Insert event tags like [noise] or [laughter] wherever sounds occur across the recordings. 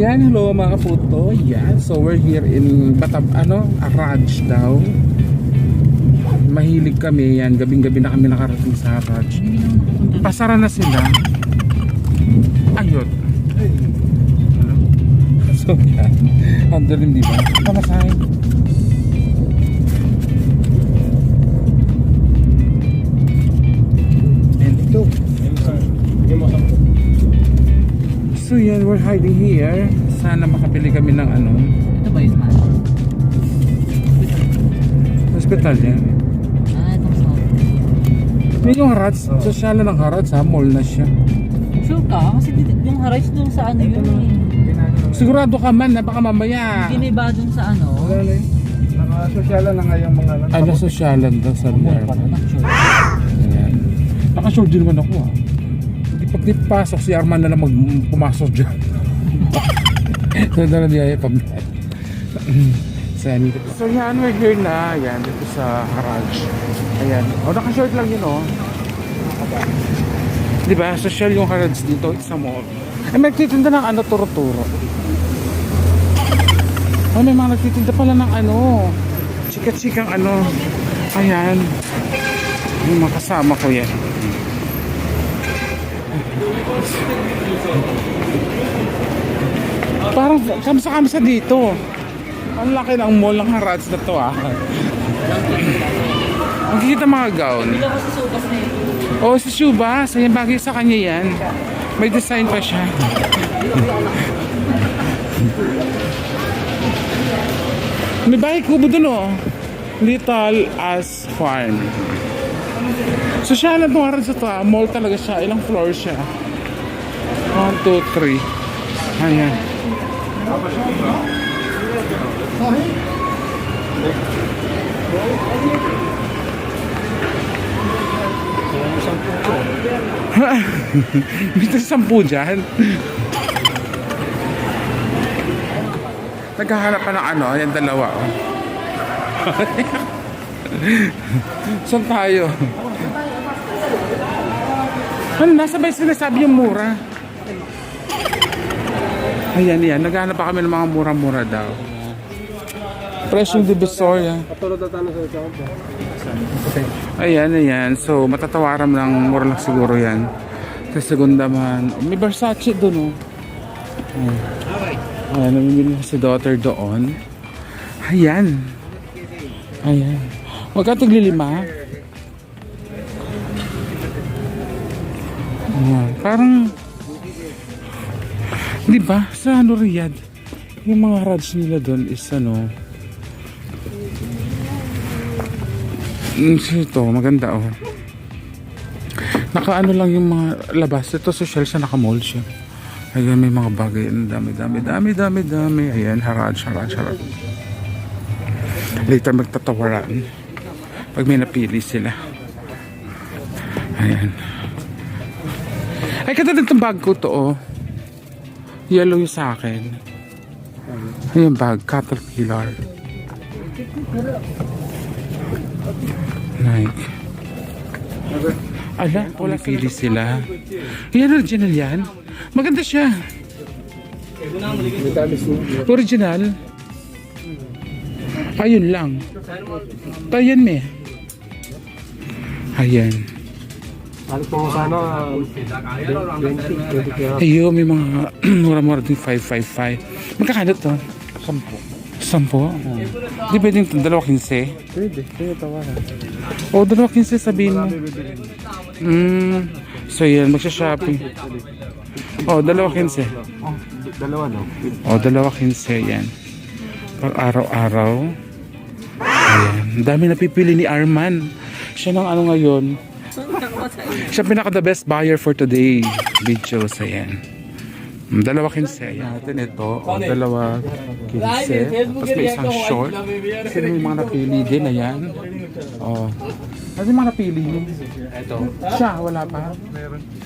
Ayan, hello mga kaputo. Yan, so we're here in Batab, ano, Araj daw. Mahilig kami yan, gabing-gabi na kami nakarating sa Araj. Pasara na sila. Ayun. [laughs] So yan, ando rin di ba? Pamasahin. We're hiding here. Sana makabili kami ng ano, Ito ba yung man? hospital yan. Ah, itong sa... May yung Harats, sosyalan ng Harats ha, mall na siya. Sure ka? Kasi yung Haraj dun sa ano yun eh. Sigurado ka man na baka mamaya. Giniba dun sa ano. Wala na eh. Nakasosyalan na nga yung mga ano. Ano sosyalan daw sa sure. Ayan. Nakasure din naman ako ah. Pag di pasok si Arman na lang mag pumasok dyan. [laughs] so na lang niya pag So yan. So yan, we're here na. Ayan, dito sa garage. Ayan. O, nakashort lang yun oh. Di ba? Social yung garage dito. It's a mall. Ay, may nagtitinda ng ano, turo-turo. Ay, may mga nagtitinda pala ng ano. Chika-chikang ano. Ayan. Yung mga kasama ko yan. Parang kamsa-kamsa dito. Ang laki ng mall ng Harrods na to ah. Ang kikita mga gown. Oh, si Shuba, sa bagay sa kanya yan. May design pa siya. May bahay kubo dun oh. Little as Farm. So siya lang harap sa to ah. Mall talaga siya. Ilang floor siya? 1, 2, 3. Ayan. Sa [laughs] sampu dyan. Naghahanap pa ng ano, yung dalawa. Oh. [laughs] Saan tayo? Ano, nasa ba yung sinasabi yung mura? Ayan, yan. Naghahanap pa kami ng mga mura-mura daw. Divisoria. Na tanong sa ito. Ayan, ayan. So, matatawaran lang. Mura lang siguro yan. Sa segunda man. May Versace doon, oh. Ayan. Ayan, namimili na si daughter doon. Ayan. Ayan. Magkatigli lima. Ayan. Parang, di ba, sa ano Riyadh, yung mga raj nila doon is ano, Mm, ito, maganda oh. Nakaano lang yung mga labas. Ito social siya, naka-mall siya. Ayan, may mga bagay. Dami, dami, dami, dami, dami. Ayan, haraj, haraj, haraj. Later magtatawaran. Pag may napili sila. Ayan. Ay, katulad itong bag ko to, oh. Yellow yung sa akin. Ayan bag, Caterpillar. Like. Ala, wala pili sila. Yan, original yan. Maganda siya. Original. Ayun lang. Ayan me. Ayan. Balik po sa ano, 20, 20 kaya. Ayun, may mga [clears throat] mura-mura din 555. Magkakano to? Sampo. Sampo? Di pwedeng dalawa 15? Pwede, pwede tawaran. O, dalawa 15 sabihin mo. Mm, so yan, magsha-shopping. O, dalawa 15. Oh, dalawa no? O, dalawa 15 yan. Pag araw-araw. Ayan. Dami napipili ni Arman. Siya ng ano ngayon. [laughs] Siya pinaka the best buyer for today. Videos. Ayan. Mm, Dalawa 15. Ayan natin ito. O, dalawa 15. Tapos may isang short. Kasi may mga napili din. Ayan. O. Ano yung mga napili niyo? Ito. Siya, wala pa.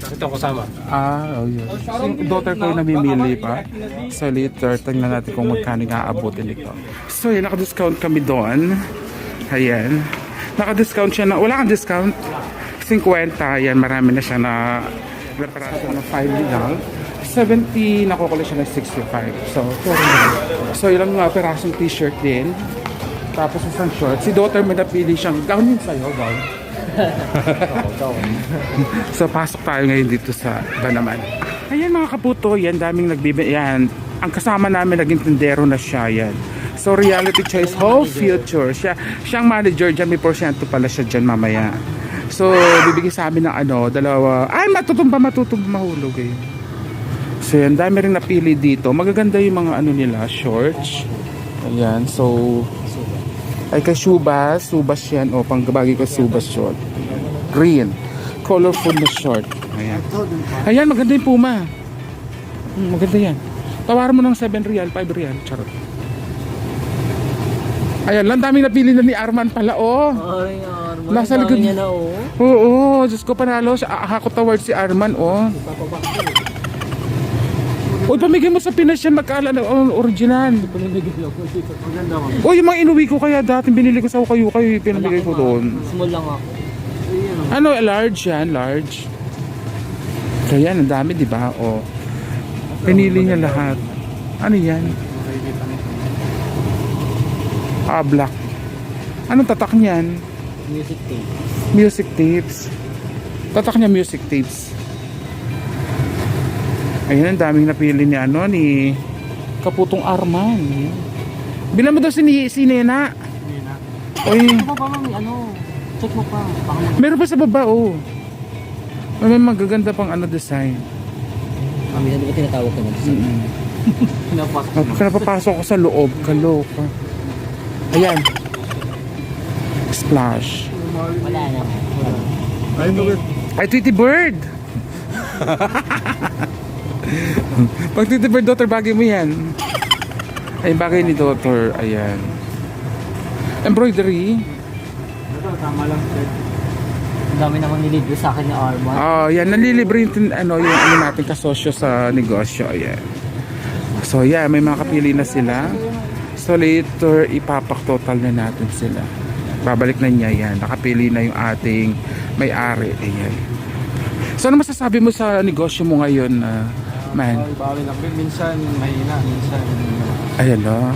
Ito kasama. Ah, oh yun. So, yung daughter ko yung namimili pa. So later, tingnan natin kung magkano nga aabutin ito. So yun, naka-discount kami doon. Ayan. Naka-discount siya na, wala kang discount. 50, yan, marami na siya na reparasyon ng 5 lang. 70, nakukuha siya ng 65. So, so ilang mga perasong t-shirt din. Tapos isang short. Si daughter may napili siyang gown yun sa'yo, gown. [laughs] [laughs] so, pasok tayo ngayon dito sa Banaman. Ayan mga kaputo, yan daming nagbibi... Yan, ang kasama namin naging tindero na siya yan. So, reality choice, whole future. Siya, siyang manager dyan, may porsyento pala siya dyan mamaya. So, bibigyan sa amin ng ano, dalawa. Ay, matutumba, matutumba, mahulog eh. So, yan, dami rin napili dito. Magaganda yung mga ano nila, shorts. Ayan, so... Ay, kay Subas, Subas yan. O, panggabagi ko Subas short. Green. Colorful na short. Ayan. Ayan, maganda yung Puma. Hmm, maganda yan. Tawaran mo ng 7 real, 5 real. Charot. Ayan, lang daming napili na ni Arman pala, oh. Ay, Arman. Nasa likod- niya na, oh. Oo, Diyos ko panalo. siya. Ah, Ako toward si Arman, oh. Uy, pamigay mo sa Pinas yan, magkala na oh, original. Uy, yung mga inuwi ko kaya dati, binili ko sa kayo kayo, pinamigay ko doon. Small lang ako. Ano, large yan, large. Kaya, ang dami, di ba? O, pinili niya lahat. Ano yan? Ah, black. Anong tatak niyan? Music tape. Music tapes. Tatak niya music tapes. Ayun, ang daming napili ni ano, ni Kaputong Arman. Bilang mo daw si, si Nena. Hindi na. Uy, Ano ba, may ano? Check mo pa. Baka meron pa sa baba, oh. May magaganda pang ano design. Mami, ano ba tinatawag ko nun? Mm-mm. [laughs] Pinapasok ko. Napapasok ko sa loob, kaloka. Ayan. Splash. Wala naman. Ay, bakit? Ay, Tweety Bird! Pag Tweety Bird, daughter, bagay mo yan. Ay, bagay ni daughter. Ayan. Embroidery. Ito, tama lang. sir. Ang dami naman nilibre sa akin ni Arman. Oh, yan. Nanlilibre yung, tin- ano, yung ano natin kasosyo sa negosyo. Ayan. So, yeah, may mga kapili na sila. So, later, ipapak total na natin sila. Babalik na niya yan. Nakapili na yung ating may-ari. Ayan. So, ano masasabi mo sa negosyo mo ngayon, uh, man? Bawi lang. Minsan mahina, minsan. Ayan, no?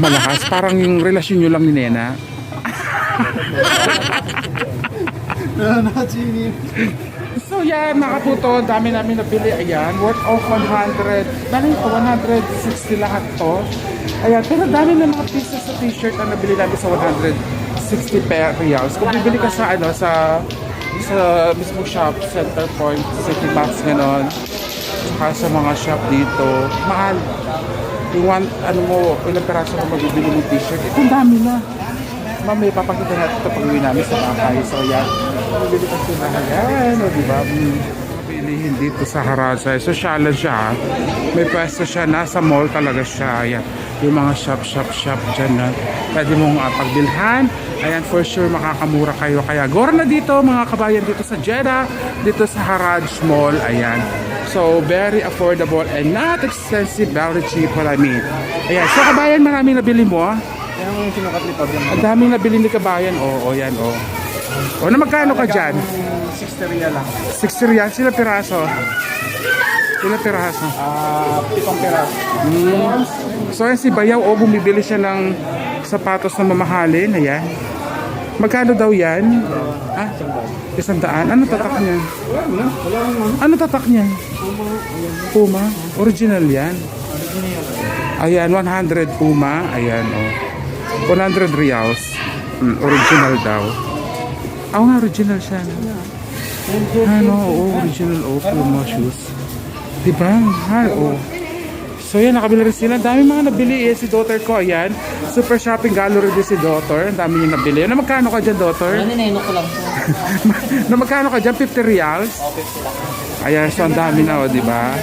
Malakas. Parang yung relasyon nyo lang ni Nena. [laughs] So yan, mga kaputo, ang dami namin nabili. Ayan, worth of 100. Dami ito, 160 lahat to. Ayan, pero dami na mga pieces sa t-shirt na nabili namin sa 160 per reals. Kung bibili ka sa ano, sa sa mismo shop, Center Point, City Box, ganon. Saka sa mga shop dito, mahal. Yung one, ano mo, ilang peraso mo mabibili ng t-shirt. Ito, dami na. Mamaya papakita natin ito pag uwi namin sa bahay. So yan, mabibili ka sila. Ayan, o diba? Pilihin dito sa Harasa. Sosyalan siya. ha. May pwesto siya. Nasa mall talaga siya. Ayan. Yung mga shop, shop, shop dyan na pwede mong uh, pagbilhan. Ayan, for sure makakamura kayo. Kaya gora na dito mga kabayan dito sa Jeddah, dito sa Haraj Mall. Ayan. So, very affordable and not expensive, very cheap what I mean. Ayan. So, kabayan, maraming nabili mo. ah. Mo yung sinukat ni Pab yung Ang daming nabili ni kabayan. Oo, oh, yan, oo. O, na magkano ka dyan? 60 real lang. 60 real. Sila piraso. Sila piraso. Ah, pitong peraso. Mm. So, yan si Bayaw, o, bumibili siya ng sapatos na mamahalin. Ayan. Magkano daw yan? Ah, isang daan. Ano tatak niya? Ano tatak niya? Puma. Original yan. Ayan, 100 Puma. Ayan, oh. 100 reals. Mm, original daw. Ah, nga, original siya. Ano, oo, original, oh, Puma shoes. Diba? Mahal, oh. So yan, nakabili rin sila. Dami mga nabili eh. Si daughter ko, ayan. Super shopping gallery din si daughter. Ang dami niya nabili. Na magkano ka dyan, daughter? Ano, ninenok ko lang siya. [laughs] na magkano ka dyan? 50 reals? Ayan, so ang dami na, o, di ba?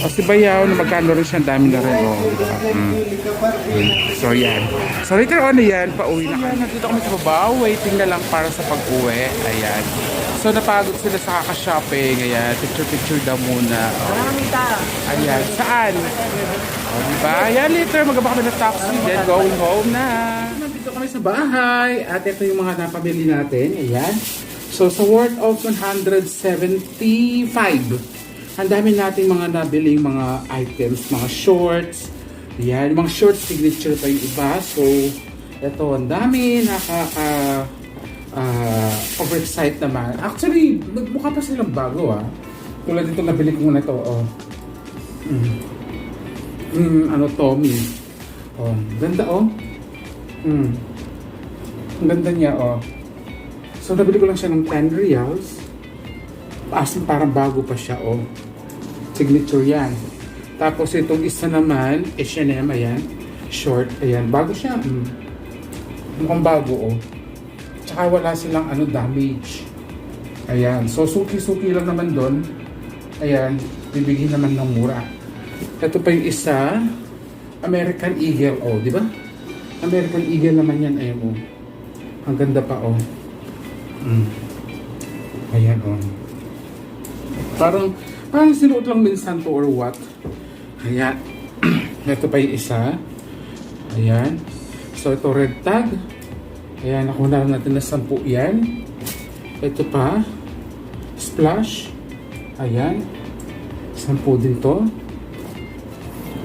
O si Bayaw, na magkano rin siya, dami na rin, o. di ba? Mm. So yan. So later on, yan, pauwi na kami. Nandito kami sa baba, waiting na lang para sa pag-uwi. Ayan. So napagod sila sa kaka-shopping. Ayan, picture-picture daw muna. O. Ayan, saan? O, diba? Ayan, later magaba kami ng taxi, then going home na. Nandito kami sa bahay, at ito yung mga napamili natin. Ayan. So, sa worth of 175. Ang dami nating mga nabili mga items, mga shorts. Yan, mga shorts signature pa yung iba. So, ito, ang dami, nakaka ah, oversight naman. Actually, mukha pa silang bago ah. Tulad dito nabili ko muna ito, oh. Mm. Mm, ano, Tommy. Oh, ganda oh. Mm. Ang ganda niya oh. So, nabili ko lang siya ng 10 reals. As in, parang bago pa siya oh. Signature yan. Tapos itong isa naman, H&M, ayan. Short, ayan. Bago siya. Mm. Mukhang bago oh. Tsaka wala silang ano damage. Ayan. So, suki-suki lang naman doon. Ayan. Bibigyan naman ng mura. Ito pa yung isa. American Eagle. Oh, di ba? American Eagle naman yan. Ayan, oh. Ang ganda pa, oh. Mm. Ayan, oh. Parang, parang sinuot lang minsan to or what. Ayan. [clears throat] Ito pa yung isa. Ayan. So, ito red tag. Ayan, nakuha na natin na 10 yan. Ito pa. Splash. Ayan. 10 din to.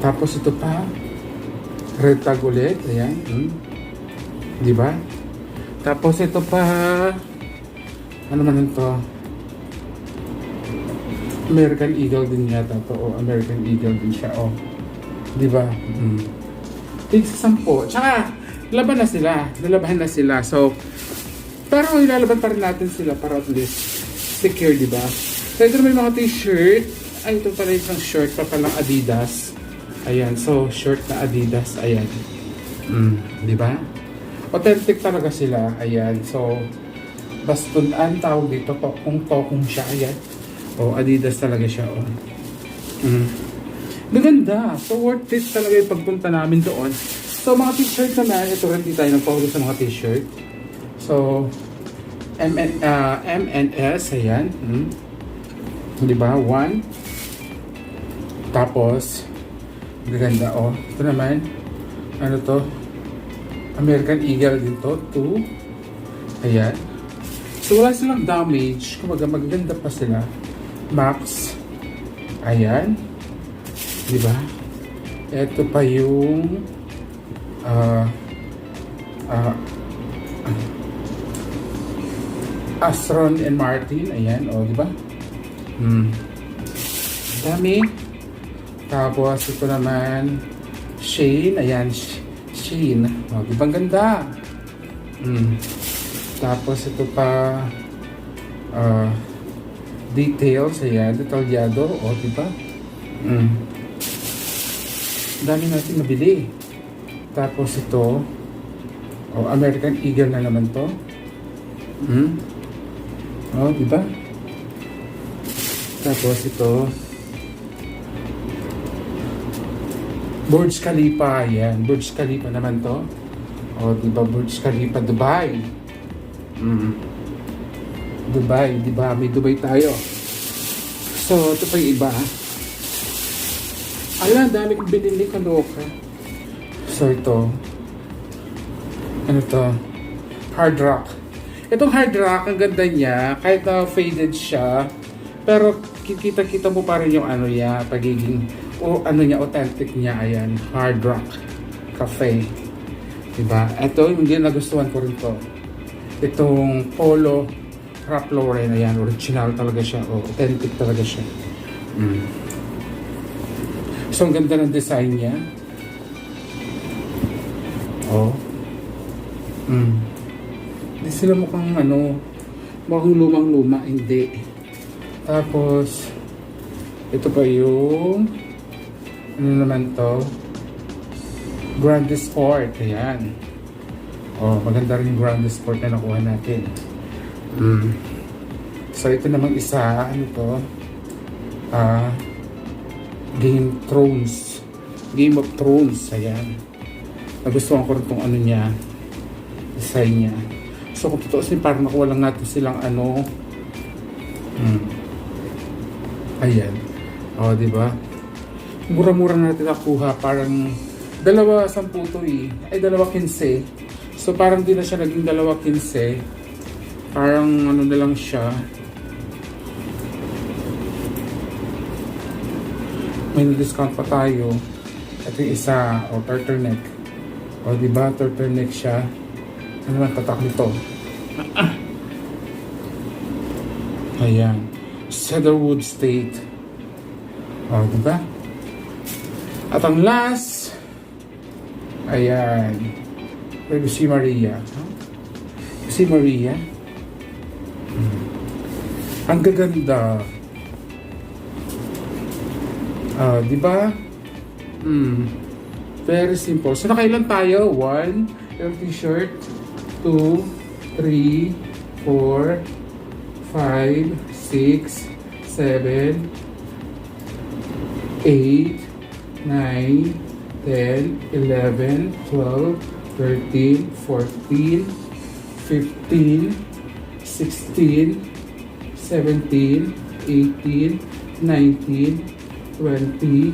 Tapos ito pa. Red tag ulit. Ayan. Hmm. Di ba? Tapos ito pa. Ano man ito? American Eagle din yata to. O American Eagle din siya. O. Di ba? Hmm. Tig sa 10. Tsaka, laban na sila. Lalabahan na sila. So, pero ilalaban pa rin natin sila para at least secure, di ba? So, ito naman mga t-shirt. Ay, ito pala isang shirt pa palang Adidas. Ayan, so shirt na Adidas. Ayan. Mm, di ba? Authentic talaga sila. Ayan, so baston ang tawag dito to, kung tokong siya. Ayan. O, Adidas talaga siya. O. Mm. Maganda. So, worth it talaga yung pagpunta namin doon. So, mga t-shirt naman, ito rin di tayo nagpahuli sa mga t-shirt. So, M and uh, M and S, ayan. Hmm. Di ba? One. Tapos, gaganda oh. Ito naman, ano to? American Eagle din to. Two. Ayan. So, wala silang damage. Kumaga, magaganda pa sila. Max. Ayan. Di ba? Ito pa yung ah ah Astron and Martin. Ayan, o, di ba? Hmm. Dami. Tapos, ito naman, Shane. Ayan, Sh- Shane. O, di ba? Ang ganda. Hmm. Tapos, ito pa, ah, details. Ayan, detalyado. O, di ba? Hmm. Dami natin nabili. Tapos, ito, o, American Eagle na naman to. Hmm? Oh, di ba? Tapos ito Burj Khalifa, yan. Burj Khalifa naman to. Oh, di ba Burj Khalifa Dubai? Mm. Dubai, di ba? May Dubai tayo. So, ito pa yung iba. Ala, ang dami kong binili kaloka. So, ito. Ano to? Hard rock. Itong hard rock, ang ganda niya, kahit na faded siya, pero kita-kita mo pa rin yung ano niya, pagiging, o ano niya, authentic niya, ayan, hard rock cafe. Diba? Ito, hindi nagustuhan ko rin to. Itong polo Ralph Lauren, ayan, original talaga siya, o authentic talaga siya. Mm. So, ang ganda ng design niya. Oh. Mm. Hindi sila mukhang ano, mukhang lumang-luma, hindi. Tapos, ito pa yung, ano naman to? Grand Sport, ayan. Oh, maganda rin yung Grand Sport na nakuha natin. Mm. So, ito namang isa, ano to? Ah, Game Thrones. Game of Thrones, ayan. Nagustuhan ko rin tong ano niya, design niya. So kung totoo sin parang nakuha lang natin silang ano. Hmm. Ayan. O, di ba? Mura-mura natin nakuha. Parang dalawa sampu to eh. Ay, dalawa kinse. So parang di na siya naging dalawa kinse. Parang ano na lang siya. may discount pa tayo. Ito yung isa, o turtleneck. O, di ba? Turtleneck siya. Ano naman tatak nito? [laughs] Ayan. Cedarwood State. O, di ba? At ang last, ayan. Pwede si Maria. Si Maria. Ang gaganda. Ah, di ba? Hmm. Very simple. So, nakailan tayo? One, yung t-shirt. Two, three, four, five, six, seven, eight, nine, ten, eleven, twelve, thirteen, fourteen, fifteen, sixteen, 17, 18, 19, 20,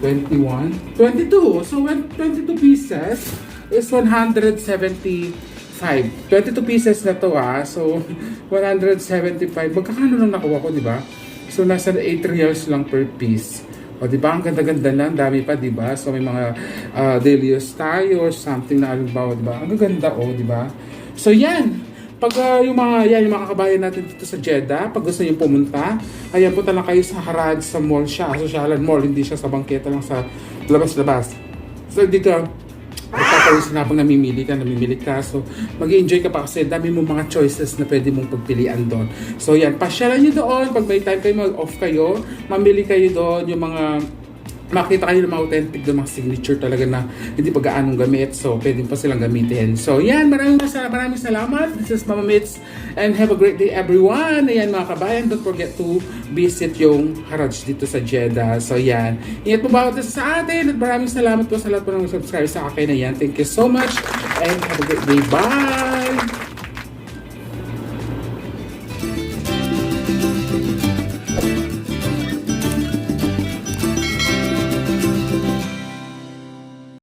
21, 22. So when 22 pieces is 175. 22 pieces na to ah. So [laughs] 175. Magkakano lang nakuha ko, di ba? So nasa 8 reals lang per piece. O di ba? Ang ganda-ganda lang, dami pa, di ba? So may mga uh, daily use tayo or something na alimbawa, di ba? Ang gaganda, oh, di ba? So yan, pag uh, yung mga yan, yung mga kabayan natin dito sa Jeddah, pag gusto niyo pumunta, ayan punta lang kayo sa Harad sa mall siya, Socialan Mall, hindi siya sa bangketa lang sa labas-labas. So dito, Pagkakaroon na habang namimili ka, namimili ka. So, mag enjoy ka pa kasi dami mo mga choices na pwede mong pagpilian doon. So, yan. Pasyalan nyo doon. Pag may time kayo, mag-off kayo. Mamili kayo doon. Yung mga makita kayo ng mga authentic ng mga signature talaga na hindi pa gaanong gamit. So, pwede pa silang gamitin. So, yan. Maraming, maraming, maraming salamat. This is Mama Mitz. And have a great day, everyone. Ayan, mga kabayan. Don't forget to visit yung Haraj dito sa Jeddah. So, yan. Ingat po bawat isa sa atin. At maraming salamat po sa lahat po ng subscribe sa akin. Ayan. Thank you so much. And have a great day. Bye!